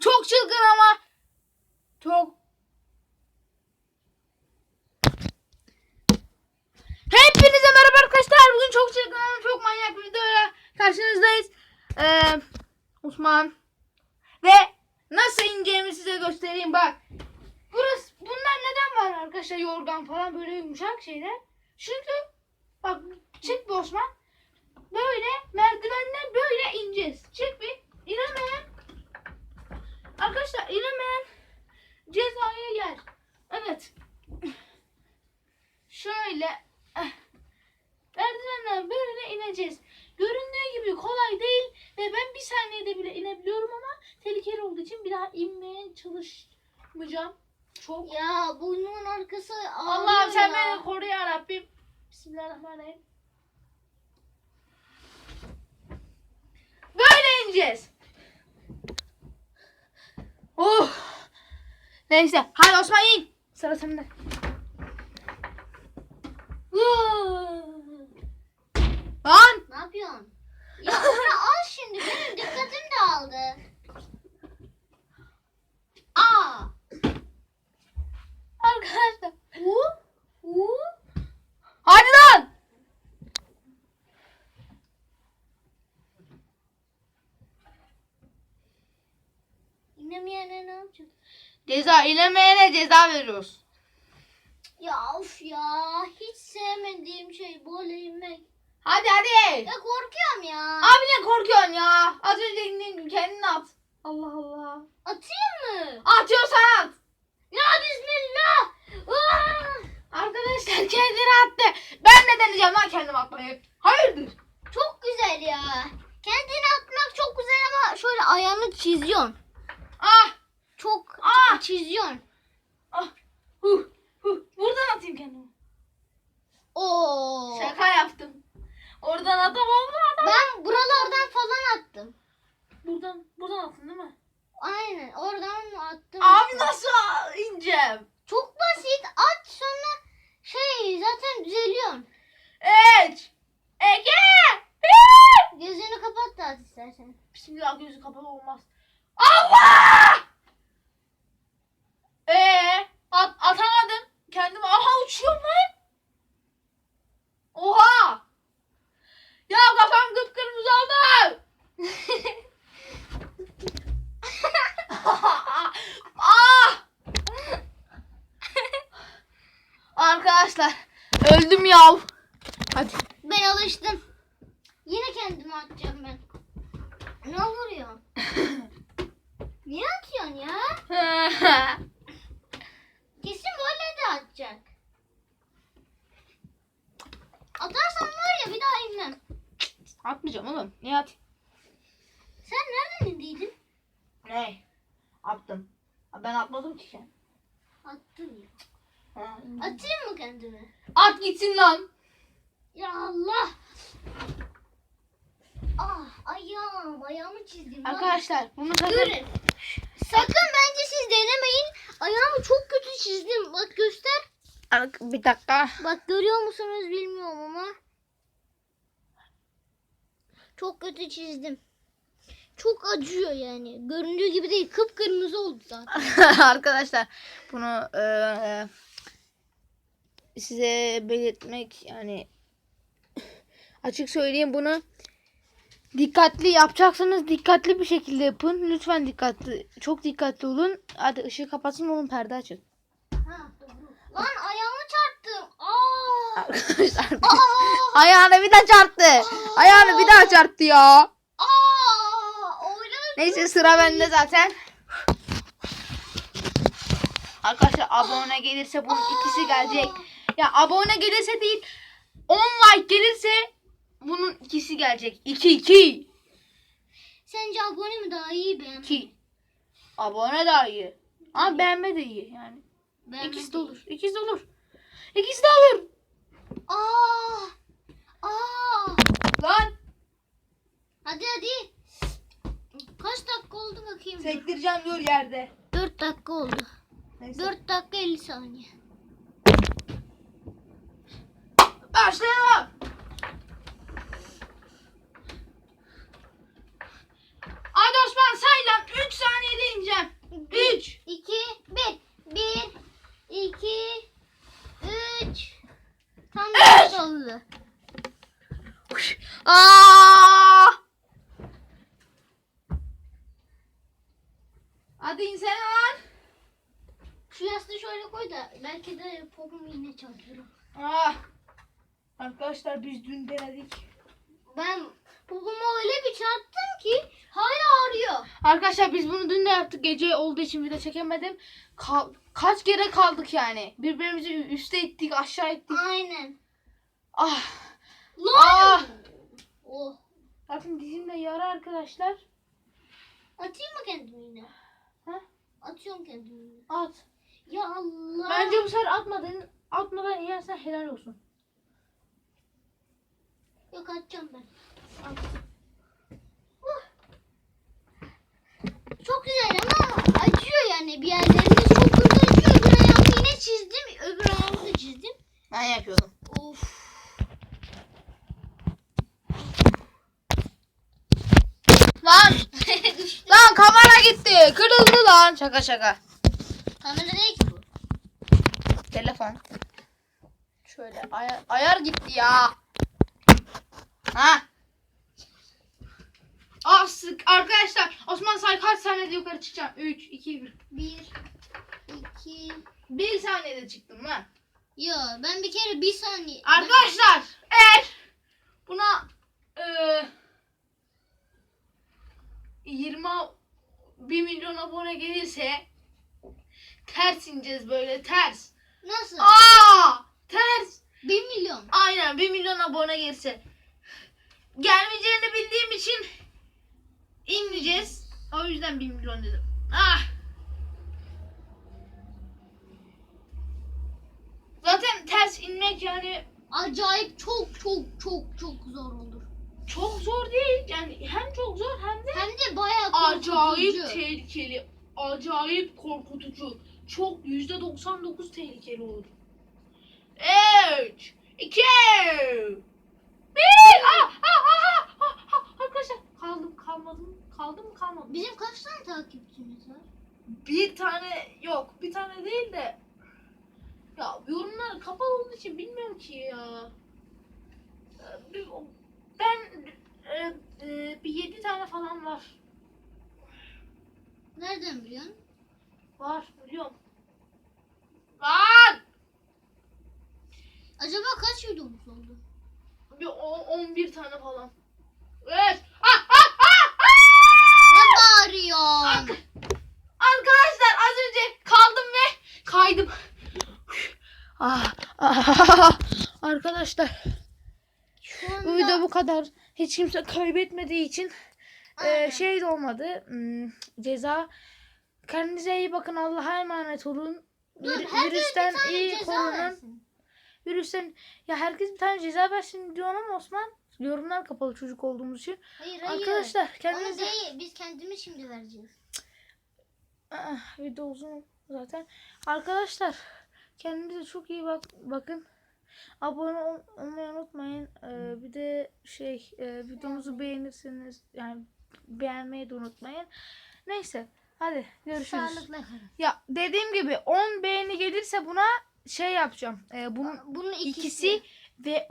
çok çılgın ama çok Hepinize merhaba arkadaşlar. Bugün çok çılgın ama çok manyak bir videoyla karşınızdayız. Ee, Osman ve nasıl ineceğimi size göstereyim bak. Burası bunlar neden var arkadaşlar yorgan falan böyle yumuşak şeyler. Çünkü bak çık bir Osman. Böyle merdivenden böyle ineceğiz. Çık bir. İnemeyen. Arkadaşlar inemeyen cezaya gel. Evet. Şöyle eh, merdivenden böyle ineceğiz. Göründüğü gibi kolay değil ve ben bir saniyede bile inebiliyorum ama tehlikeli olduğu için bir daha inmeye çalışmayacağım. Çok. Ya burnunun arkası Allah'ım sen ya. beni koru ya Rabbim. Bismillahirrahmanirrahim. Böyle ineceğiz. Oh. Neyse. Hadi Osman in. Sıra sende. Ceza inemeyene ceza veriyoruz. Ya of ya hiç sevmediğim şey böyle inmek. Hadi hadi. Ya korkuyorum ya. Abi ne korkuyorsun ya? Az önce indiğin kendini at. Allah Allah. Atayım mı? Atıyorsan at. Ya bismillah. Aa! Arkadaşlar kendini attı. Ben de deneyeceğim lan kendim atmayı. Hayırdır? Çok güzel ya. Kendini atmak çok güzel ama şöyle ayağını çiziyorsun. Çiziyorsun. Ah. Huh. Huh. Buradan atayım kendimi. Oo. Şaka yaptım. Oradan atamam adam? Ben buralardan falan attım. Buradan, buradan attın değil mi? Aynen oradan attım. Abi nasıl ineceğim? Çok basit. At sonra şey zaten düzeliyorsun. İki. Bir. Gözünü kapat da at istersen. Bismillah gözü kapalı olmaz. Allah! Ee, at, atamadım. Kendimi aha uçuyorum lan. Oha! Ya kafam kıpkırmızı oldu. ah! Arkadaşlar öldüm ya. Hadi. Ben alıştım. Yine kendimi atacağım ben. Ne vuruyor? Niye atıyorsun ya? Kesin böyle de atacak. Atarsan var ya bir daha inmem. Atmayacağım oğlum. Niye at? Sen nereden indiydin? Ne? Attım. Ben atmadım ki sen. Attın ya. Atayım mı kendimi? At gitsin lan. Ya Allah. Ah ayağım. Ayağımı çizdim. lan. Arkadaşlar bunu sakın. Görün. Sakın bence siz denemeyin. Ayağımı çok kötü çizdim. Bak göster. Bir dakika. Bak görüyor musunuz bilmiyorum ama. Çok kötü çizdim. Çok acıyor yani. Göründüğü gibi değil. Kıpkırmızı oldu zaten. Arkadaşlar bunu eee, size belirtmek yani açık söyleyeyim bunu dikkatli yapacaksanız dikkatli bir şekilde yapın. Lütfen dikkatli. Çok dikkatli olun. Hadi ışığı kapatsın olun perde açın. Ha. Lan ayağımı çarptım. Aa! Arkadaşlar Aa! ayağına bir daha çarptı. Ayağını bir daha çarptı ya. Aa! Neyse sıra bende zaten. Arkadaşlar abone gelirse bunun ikisi gelecek. Ya abone gelirse değil 10 like gelirse bunun ikisi gelecek. 2 2 Sence abone mi daha iyi beğen? 2. Abone daha iyi. Ama beğenme de iyi yani. Beğenme İkisi de değil. olur. İkisi de olur. İkisi de olur. Aa! Aa! Lan Hadi hadi. Kaç dakika oldu bakayım. sektireceğim dur yerde. 4 dakika oldu. Neyse. 4 dakika 50 saniye. Başlayalım. Haydi Osman say lan. 3 saniyede ineceğim. 3 2 1 1 2 3 Tam 5 oldu. Aa! Hadi insene lan. Şu yastığı şöyle koy da belki de popum yine çarpıyorum. Ah! Arkadaşlar biz dün denedik. Ben popoma öyle bir çarptım ki hala ağrıyor. Arkadaşlar biz bunu dün de yaptık. Gece olduğu için video çekemedim. Ka- kaç kere kaldık yani. Birbirimizi üste ittik, aşağı ittik. Aynen. Ah. Lan! Ah. Oh. Bakın dizimde yara arkadaşlar. Atayım mı kendimi yine? Ha? Atıyorum kendimi yine. At. Ya Allah. Bence bu sefer atmadın. Atmadan yersen helal olsun. Yok atacağım ben. Uh. Çok güzel ama acıyor yani bir yerlerinde çok kötü acıyor. Öbür ayağımı yine çizdim. Öbür ayağımı da çizdim. Ben yapıyordum. Of. Lan. lan kamera gitti. Kırıldı lan. Şaka şaka. Kamera değil ki bu. Telefon. Şöyle ayar, ayar gitti ya. Ha. Ah sık arkadaşlar. Osman say kaç saniyede yukarı çıkacağım? 3, 2, 1. Bir, iki. 1 saniyede çıktım lan. Yo ben bir kere bir saniye. Arkadaşlar eğer buna eee 20 1 milyon abone gelirse ters ineceğiz böyle ters. Nasıl? Aa! Ters. Bir milyon. Aynen 1 milyon abone gelirse. Gelmeyeceğini bildiğim için inmeyeceğiz. O yüzden 1 milyon dedim. Ah! Zaten ters inmek yani Acayip çok çok çok çok zor olur. çok zor değil. Yani hem çok zor hem de Hem de bayağı acayip korkutucu. tehlikeli. Acayip korkutucu. Çok %99 tehlikeli olur. 3 2 1 ah, ah, kaldım kalmadım. Kaldım mı kalmadım. Bizim kaç tane takipçimiz var? Bir tane yok. Bir tane değil de ya yorumlar kapalı olduğu için bilmiyorum ki ya. Ee, Ben e, e, bir yedi tane falan var. Nereden biliyorsun? Var biliyorum. Lan! Acaba kaç videomuz oldu? Bir o- 11 tane falan. Evet. Arka- Arkadaşlar az önce kaldım ve kaydım. Ah, ah, arkadaşlar bu video bu kadar. Hiç kimse kaybetmediği için e, şey de olmadı. hmm, ceza. Kendinize iyi bakın. Allah'a emanet olun. Dur, Vir- virüsten iyi korunun. Virüsten ya herkes bir tane ceza versin diyor ama Osman yorumlar kapalı çocuk olduğumuz için. Hayır hayır. Arkadaşlar Onu kendinize değil. Biz kendimiz şimdi vereceğiz. Ah, video uzun zaten. Arkadaşlar kendinize çok iyi bak bakın. Abone ol- olmayı unutmayın. Ee, bir de şey e, videomuzu beğenirseniz yani beğenmeyi de unutmayın. Neyse hadi görüşürüz. Sağlıkla kalın. Ya dediğim gibi 10 beğeni gelirse buna şey yapacağım. Ee, bunun Bunun ikisi. ikisi ve